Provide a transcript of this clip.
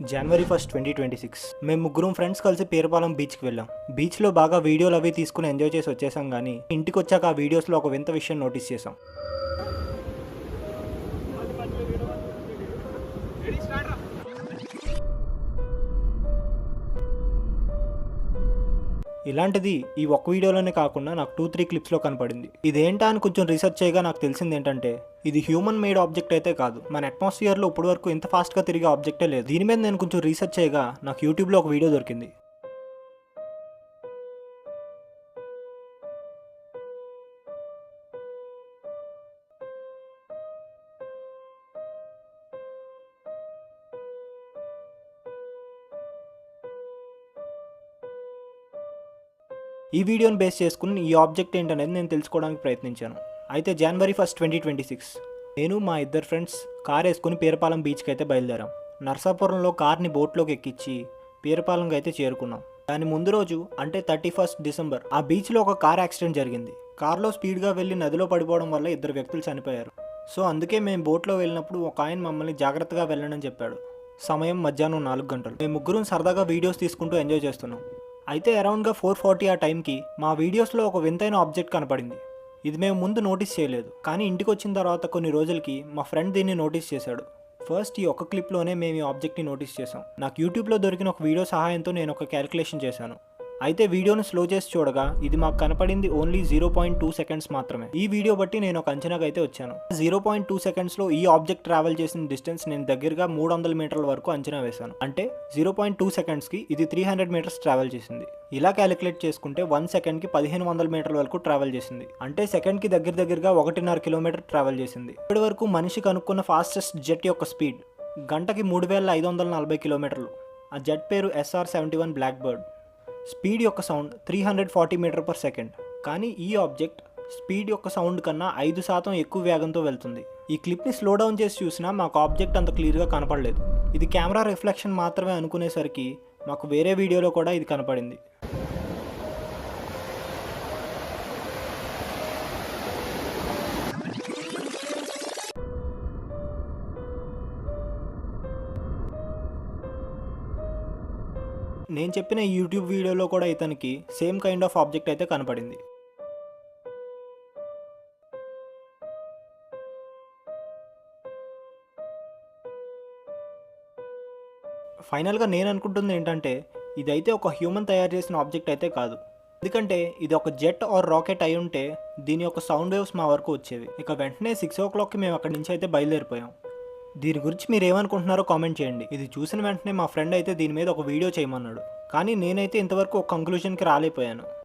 జనవరి first twenty twenty six మేము ముగ్గురం friends కలిసి పేరుపాలెం బీచ్కి వెళ్ళాం. బీచ్లో బాగా వీడియోలు అవి తీసుకుని ఎంజాయ్ చేసి వచ్చేసాం కానీ ఇంటికి వచ్చాక ఆ వీడియోస్లో ఒక వింత విషయం నోటీస్ చేసాం ఇలాంటిది ఈ ఒక్క వీడియోలోనే కాకుండా నాకు టూ త్రీ క్లిప్స్లో కనపడింది. ఇదేంటా అని కొంచెం రీసెర్చ్ చేయగా నాకు తెలిసింది ఏంటంటే ఇది హ్యూమన్ మేడ్ ఆబ్జెక్ట్ అయితే కాదు. మన అట్మాస్ఫియర్లో ఇప్పటివరకు ఇంత ఫాస్ట్గా తిరిగే ఆబ్జెక్టే లేదు. దీని మీద నేను కొంచెం రీసెర్చ్ చేయగా నాకు యూట్యూబ్లో ఒక వీడియో దొరికింది. ఈ వీడియోని బేస్ చేసుకుని ఈ ఆబ్జెక్ట్ ఏంటనేది నేను తెలుసుకోవడానికి ప్రయత్నించాను. అయితే జనవరి ఫస్ట్ ట్వంటీ ట్వంటీ సిక్స్ నేను మా ఇద్దరు ఫ్రెండ్స్ కార్ వేసుకుని పీరపాలెం బీచ్కి అయితే బయలుదేరాం. నర్సాపురంలో కార్ని బోట్లోకి ఎక్కించి పీరపాలెంకి అయితే చేరుకున్నాం. దాని ముందు రోజు అంటే థర్టీ ఫస్ట్ డిసెంబర్ ఆ బీచ్లో ఒక కార్ యాక్సిడెంట్ జరిగింది. కార్లో స్పీడ్గా వెళ్ళి నదిలో పడిపోవడం వల్ల ఇద్దరు వ్యక్తులు చనిపోయారు. సో అందుకే మేము బోట్లో వెళ్ళినప్పుడు ఒక ఆయన మమ్మల్ని జాగ్రత్తగా వెళ్ళండి చెప్పాడు. సమయం మధ్యాహ్నం నాలుగు గంటలు. మేము ముగ్గురం సరదాగా వీడియోస్ తీసుకుంటూ ఎంజాయ్ చేస్తున్నాం. అయితే అరౌండ్గా ఫోర్ ఫార్టీ ఆ టైంకి మా వీడియోస్లో ఒక వింతైన ఆబ్జెక్ట్ కనపడింది. ఇది మేము ముందు నోటీస్ చేయలేదు. కానీ ఇంటికి వచ్చిన తర్వాత కొన్ని రోజులకి మా ఫ్రెండ్ దీన్ని నోటీస్ చేశాడు. ఫస్ట్ ఈ ఒక్క క్లిప్లోనే మేము ఈ ఆబ్జెక్ట్ని నోటీస్ చేసాం నాకు యూట్యూబ్లో దొరికిన ఒక వీడియో సహాయంతో నేను ఒక క్యాలిక్యులేషన్ చేశాను. అయితే వీడియోను స్లో చేసి చూడగా ఇది మాకు కనపడింది only zero point two seconds మాత్రమే. ఈ వీడియో బట్టి నేను ఒక అంచనాగా అయితే వచ్చాను. జీరో పాయింట్ టూ సెకండ్స్లో ఈ ఆబ్జెక్ట్ ట్రావెల్ చేసిన డిస్టెన్స్ నేను దగ్గరగా మూడు వందల మీటర్ల వరకు అంచనా వేశాను. అంటే జీరో పాయింట్ టూ సెకండ్స్కి ఇది త్రీ హండ్రెడ్ మీటర్స్ ట్రావెల్ చేసింది. ఇలా క్యాలిక్యులేట్ చేసుకుంటే వన్ సెకండ్కి పదిహేను వందల మీటర్ల వరకు ట్రావెల్ చేసింది. అంటే సెకండ్కి దగ్గర దగ్గరగా ఒకటిన్నర కిలోమీటర్ ట్రావెల్ చేసింది. ఇప్పటి వరకు మనిషి కనుక్కున్న ఫాస్టెస్ట్ జెట్ యొక్క స్పీడ్ గంటకి మూడు వేల ఐదు వందల నలభై కిలోమీటర్లు. ఆ జెట్ పేరు SR seventy one Blackbird. Speed యొక్క sound three hundred forty metre per second. కానీ ఈ ఆబ్జెక్ట్ స్పీడ్ యొక్క సౌండ్ కన్నా ఐదు శాతం ఎక్కువ వేగంతో వెళ్తుంది. ఈ క్లిప్ని స్లో డౌన్ చేసి చూసినా మాకు ఆబ్జెక్ట్ అంత క్లియర్గా కనపడలేదు. ఇది కెమెరా రిఫ్లెక్షన్ మాత్రమే అనుకునేసరికి మాకు వేరే వీడియోలో కూడా ఇది కనపడింది. నేను చెప్పిన యూట్యూబ్ వీడియోలో కూడా ఇతనికి సేమ్ కైండ్ ఆఫ్ ఆబ్జెక్ట్ అయితే కనపడింది. ఫైనల్గా నేను అనుకుంటుంది ఏంటంటే ఇదైతే ఒక హ్యూమన్ తయారు చేసిన ఆబ్జెక్ట్ అయితే కాదు. ఎందుకంటే ఇది ఒక జెట్ ఆర్ రాకెట్ అయి ఉంటే దీని యొక్క సౌండ్ వేవ్స్ మా వరకు వచ్చేవి. ఇక వెంటనే సిక్స్ ఓ క్లాక్కి మేము అక్కడి నుంచి అయితే బయలుదేరిపోయాం. దీని గురించి మీరు ఏమనుకుంటున్నారో కామెంట్ చేయండి. ఇది చూసిన వెంటనే మా ఫ్రెండ్ అయితే దీని మీద ఒక వీడియో చేయమన్నాడు. కానీ నేనైతే ఇంతవరకు ఒక కంక్లూజన్కి రాలేపోయాను